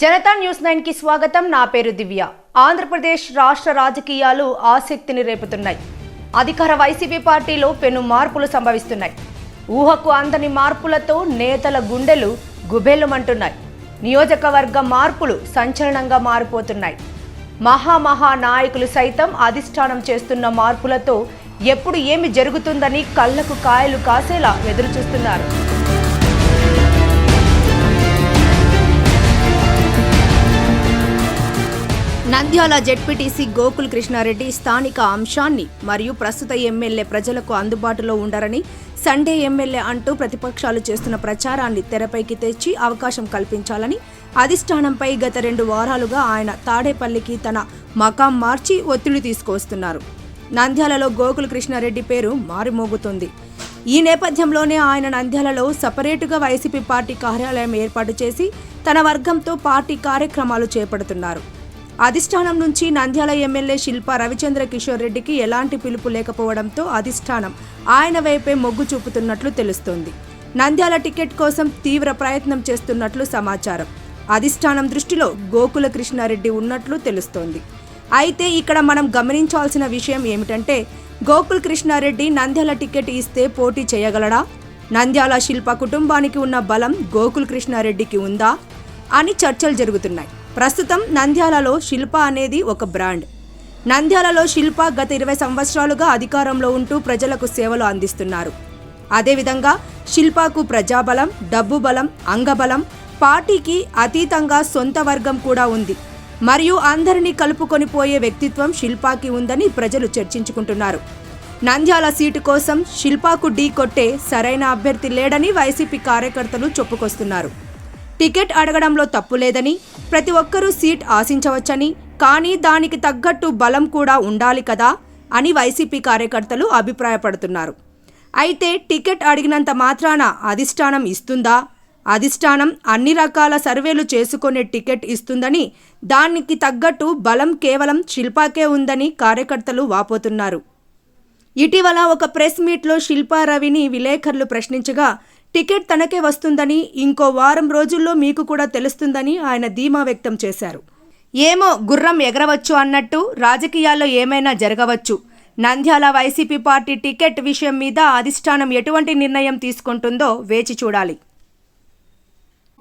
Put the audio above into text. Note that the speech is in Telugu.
జనతా న్యూస్ నైన్కి స్వాగతం. నా పేరు దివ్య. ఆంధ్రప్రదేశ్ రాష్ట్ర రాజకీయాలు ఆసక్తిని రేపుతున్నాయి. అధికార వైసీపీ పార్టీలో పెను మార్పులు సంభవిస్తున్నాయి. ఊహకు అందని మార్పులతో నేతల గుండెలు గుబేలుమంటున్నాయి నియోజకవర్గ మార్పులు సంచలనంగా మారిపోతున్నాయి. మహామహా నాయకులు సైతం అధిష్టానం చేస్తున్న మార్పులతో ఎప్పుడు ఏమి జరుగుతుందని కళ్ళకు కాయలు కాసేలా ఎదురుచూస్తున్నారు. నంద్యాల జెడ్పీటీసీ గోకుల్ కృష్ణారెడ్డి స్థానిక అంశాన్ని మరియు ప్రస్తుత ఎమ్మెల్యే ప్రజలకు అందుబాటులో ఉండరని సండే ఎమ్మెల్యే అంటూ ప్రతిపక్షాలు చేస్తున్న ప్రచారాన్ని తెరపైకి తెచ్చి అవకాశం కల్పించాలని అధిష్టానంపై గత రెండు వారాలుగా ఆయన తాడేపల్లికి తన మకాం మార్చి ఒత్తిడి తీసుకువస్తున్నారు. నంద్యాలలో గోకుల్ కృష్ణారెడ్డి పేరు మారుమోగుతుంది. ఈ నేపథ్యంలోనే ఆయన నంద్యాలలో సపరేటుగా వైసీపీ పార్టీ కార్యాలయం ఏర్పాటు చేసి తన వర్గంతో పార్టీ కార్యక్రమాలు చేపడుతున్నారు. అధిష్టానం నుంచి నంద్యాల ఎమ్మెల్యే శిల్ప రవిచంద్ర కిషోర్ రెడ్డికి ఎలాంటి పిలుపు లేకపోవడంతో అధిష్టానం ఆయన వైపే మొగ్గు చూపుతున్నట్లు తెలుస్తోంది. నంద్యాల టికెట్ కోసం తీవ్ర ప్రయత్నం చేస్తున్నట్లు సమాచారం. అధిష్టానం దృష్టిలో గోకుల కృష్ణారెడ్డి ఉన్నట్లు తెలుస్తోంది. అయితే ఇక్కడ మనం గమనించాల్సిన విషయం ఏమిటంటే గోకుల్ కృష్ణారెడ్డి నంద్యాల టికెట్ ఇస్తే పోటీ చేయగలడా? నంద్యాల శిల్ప కుటుంబానికి ఉన్న బలం గోకుల్ కృష్ణారెడ్డికి ఉందా? అని చర్చలు జరుగుతున్నాయి. ప్రస్తుతం నంద్యాలలో శిల్ప అనేది ఒక బ్రాండ్. నంద్యాలలో శిల్ప గత ఇరవై సంవత్సరాలుగా అధికారంలో ఉంటూ ప్రజలకు సేవలు అందిస్తున్నారు. అదేవిధంగా శిల్పకు ప్రజాబలం డబ్బు బలం అంగబలం పార్టీకి అతీతంగా సొంత వర్గం కూడా ఉంది. మరియు అందరినీ కలుపుకొని పోయే వ్యక్తిత్వం శిల్పాకి ఉందని ప్రజలు చర్చించుకుంటున్నారు. నంద్యాల సీటు కోసం శిల్పాకు ఢీ కొట్టే సరైన అభ్యర్థి లేడని వైసీపీ కార్యకర్తలు చెప్పుకొస్తున్నారు. టికెట్ అడగడంలో తప్పు లేదని ప్రతి ఒక్కరూ సీట్ ఆశించవచ్చని కానీ దానికి తగ్గట్టు బలం కూడా ఉండాలి కదా అని వైసీపీ కార్యకర్తలు అభిప్రాయపడుతున్నారు. అయితే టికెట్ అడిగినంత మాత్రాన అధిష్టానం ఇస్తుందా? అధిష్టానం అన్ని రకాల సర్వేలు చేసుకునే టికెట్ ఇస్తుందని దానికి తగ్గట్టు బలం కేవలం శిల్పాకే ఉందని కార్యకర్తలు వాపోతున్నారు. ఇటీవల ఒక ప్రెస్ మీట్లో శిల్పారవిని విలేకరులు ప్రశ్నించగా టికెట్ తనకే వస్తుందని ఇంకో వారం రోజుల్లో మీకు కూడా తెలుస్తుందని ఆయన ధీమా వ్యక్తం చేశారు. ఏమో గుర్రం ఎగరవచ్చు అన్నట్టు రాజకీయాల్లో ఏమైనా జరగవచ్చు. నంద్యాల వైసీపీ పార్టీ టికెట్ విషయం మీద అధిష్టానం ఎటువంటి నిర్ణయం తీసుకుంటుందో వేచి చూడాలి.